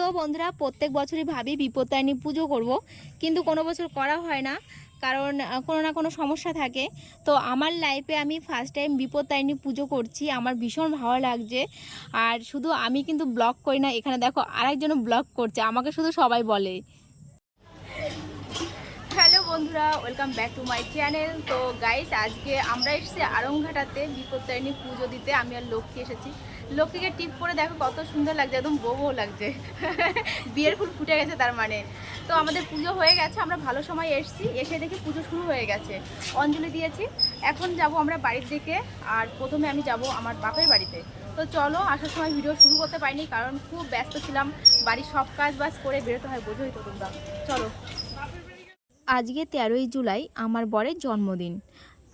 তো বন্ধুরা প্রত্যেক বছরই ভাবি বিপত্তারিণী পুজো করব, কিন্তু কোনো বছর করা হয় না, কারণ কোনো না কোনো সমস্যা থাকে। তো আমার লাইফে আমি ফার্স্ট টাইম বিপত্তারিণী পুজো করছি, আমার ভীষণ ভালো লাগছে। আর শুধু আমি কিন্তু ব্লগ করি না, এখানে দেখো আরেকজন ব্লগ করছে, আমাকে শুধু সবাই বলে। হ্যালো বন্ধুরা welcome back to my channel তো গাইস আজকে আমরা এসেছি আরংঘাটাতে বিপত্তারিণী পুজো দিতে, আমি আর লক্ষ্মী এসেছি। লক্ষ্মীকে টিপ করে দেখো কত সুন্দর লাগছে, একদম বউ লাগছে। বিয়ের ফুল ফুটে গেছে তার মানে। তো আমাদের পুজো হয়ে গেছে, আমরা ভালো সময় এসেছি, এসে দেখি পুজো শুরু হয়ে গেছে। অঞ্জলি দিয়েছি, এখন যাব আমরা বাড়ির দিকে, আর প্রথমে আমি যাব আমার বাপের বাড়িতে। তো চলো, আসার সময় ভিডিও শুরু করতে পারিনি, কারণ খুব ব্যস্ত ছিলাম। বাড়ির সব কাজ বাজ করে বেরোতে হয়, বোঝোই তো তোমরা। চলো। আজকে তেরোই জুলাই, আমার বরের জন্মদিন।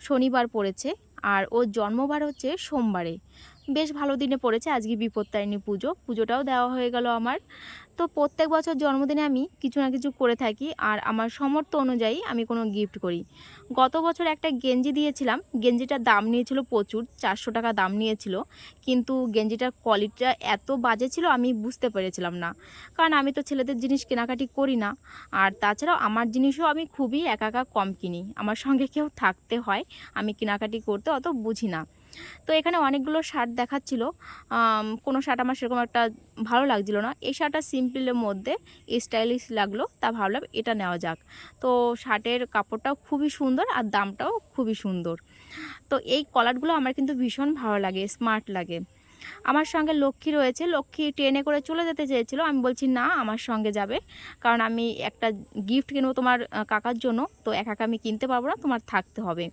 শনিবার পড়েছে, আর ওর জন্মবার হচ্ছে সোমবারে। বেশ ভালো দিনে পড়েছে, আজকে বিপত্তারিণী পুজো। পুজোটাও দেওয়া হয়ে গেল আমার। তো প্রত্যেক বছর জন্মদিনে আমি কিছু না কিছু করে থাকি আর আমার সমর্থ অনুযায়ী আমি কোনো গিফট করি। গত বছর একটা গেঞ্জি দিয়েছিলাম, গেঞ্জিটার দাম নিয়েছিল প্রচুর, চারশো টাকা দাম নিয়েছিল। কিন্তু গেঞ্জিটার কোয়ালিটিটা এত বাজে ছিল আমি বুঝতে পেরেছিলাম না। কারণ আমি তো ছেলেদের জিনিস কেনাকাটি করি না। আর তাছাড়াও আমার জিনিসও আমি খুবই একা একা কম কিনি। আমার সঙ্গে কেউ থাকতে হয়, আমি কেনাকাটি করতে অত বুঝি না। তো এখানে অনেকগুলো শার্ট দেখাচ্ছিল। কোনো শার্ট আমার সেরকম একটা ভালো লাগছিল না। এই শার্টটা সিম্পলের মধ্যে স্টাইলিশ লাগল, তা ভাবলাম এটা নেওয়া যাক। তো শার্টের কাপড়টাও খুবই সুন্দর আর দামটাও খুবই সুন্দর। তো এই কলারগুলো আমার কিন্তু ভীষণ ভালো লাগে, স্মার্ট লাগে। আমার সঙ্গে লক্ষ্মী রয়েছে, লক্ষ্মী ট্রেনে করে চলে যেতে চেয়েছিল। আমি বলছি, না, আমার সঙ্গে যাবে। কারণ আমি একটা গিফট কিনবো তোমার কাকার জন্য। তো একা আমি কিনতে পারব না, তোমার থাকতে হবে।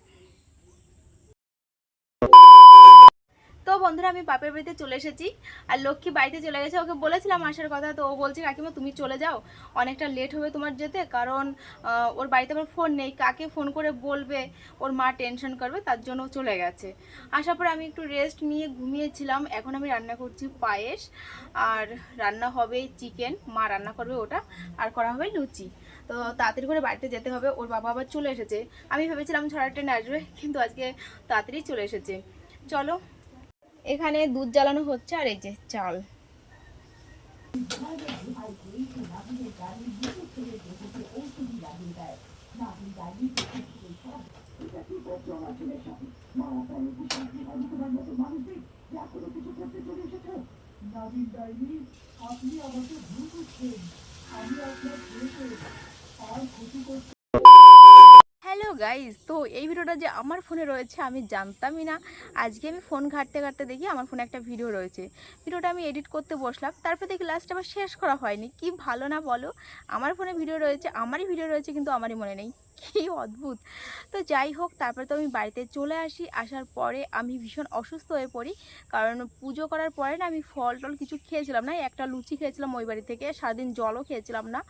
বন্ধুরা আমি বাপের বাড়িতে চলে এসেছি আর লক্ষ্মী বাড়িতে চলে গেছে। ওকে বলেছিলাম আসার কথা, তো ও বলছে, কাকিমা, তুমি চলে যাও। অনেকটা লেট হবে তোমার যেতে, কারণ ওর বাড়িতে আবার ফোন নেই। কাকে ফোন করে বলবে? ওর মা টেনশন করবে, তার জন্য চলে গেছে। আসার পর আমি একটু রেস্ট নিয়ে ঘুমিয়েছিলাম। এখন আমি রান্না করছি পায়েস, আর রান্না হবে চিকেন মা রান্না করবে ওটা, আর করা হবে লুচি। তো তাড়াতাড়ি করে বাড়িতে যেতে হবে। ওর বাবা আবার চলে এসেছে। আমি ভেবেছিলাম ছড়া ট্রেনে আসবে। কিন্তু আজকে তাড়াতাড়ি চলে এসেছে। চলো এখানে দুধ জ্বালানো হচ্ছে আর এই যে চাল। আপনি আমাকে ভুল করছেন আমি আপনার আর ক্ষতি হ্যালো গাইস তো এই ভিডিওটা যে আমার ফোনে রয়েছে আমি জানতামই না। আজকে আমি ফোন ঘাঁটতে ঘাঁটতে দেখি আমার ফোনে একটা ভিডিও রয়েছে। ভিডিওটা আমি এডিট করতে বসলাম, তারপর দেখি লাস্ট আবার শেষ করা হয়নি। কি ভালো না বলো, আমার ফোনে ভিডিও রয়েছে, আমারই ভিডিও রয়েছে কিন্তু আমারই মনে নেই। কি অদ্ভুত। তো যাই হোক, তারপরে তো আমি বাড়িতে চলে আসি, আসার পরে আমি ভীষণ অসুস্থ হয়ে পড়ি। কারণ পুজো করার পরে না আমি ফল টল কিছু খেয়েছিলাম না, একটা লুচি খেয়েছিলাম ওই বাড়ি থেকে, সারাদিন জলও খেয়েছিলাম না।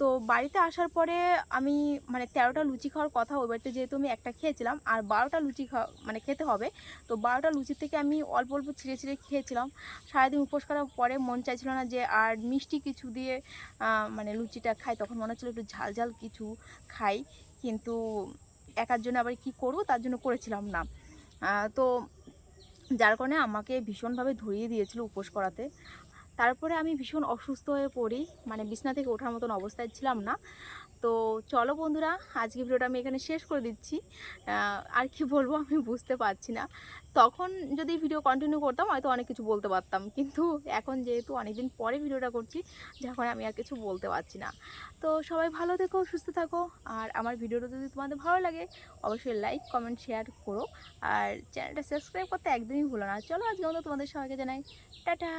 তো বাড়িতে আসার পরে আমি মানে তেরোটা লুচি খাওয়ার কথা ওই বাড়িতে যেহেতু আমি একটা খেয়েছিলাম, আর বারোটা লুচি খাওয়া মানে খেতে হবে। তো বারোটা লুচি থেকে আমি অল্প অল্প ছিঁড়ে ছিঁড়ে খেয়েছিলাম। সারাদিন উপোস করার পরে মন চাইছিল না যে, আর মিষ্টি কিছু দিয়ে মানে লুচিটা খাই। তখন মনে হচ্ছিল একটু ঝাল ঝাল কিছু খাই। কিন্তু একার জন্য আবার কি করব, তার জন্য করেছিলাম না। তো যার কারণে আমাকে ভীষণভাবে ধরিয়ে দিয়েছিল উপোস করাতে। তারপরে আমি ভীষণ অসুস্থ হয়ে পড়ি। মানে বিছনা থেকে ওঠার মতন অবস্থায় ছিলাম না। তো চলো বন্ধুরা, আজকে ভিডিওটা আমি এখানে শেষ করে দিচ্ছি। আর কি বলব আমি বুঝতে পারছি না। তখন যদি ভিডিও কন্টিনিউ করতাম, হয়তো অনেক কিছু বলতে পারতাম। কিন্তু এখন যেহেতু অনেকদিন পরে ভিডিওটা করছি, যখন আমি আর কিছু বলতে পারছি না। তো সবাই ভালো থেকো, সুস্থ থাকো। আর আমার ভিডিওটা যদি তোমাদের ভালো লাগে, অবশ্যই লাইক কমেন্ট শেয়ার করো। আর চ্যানেলটা সাবস্ক্রাইব করতে একদমই ভুলো না। চলো আজকে মতো তোমাদের সবাইকে জানাই, টাটা!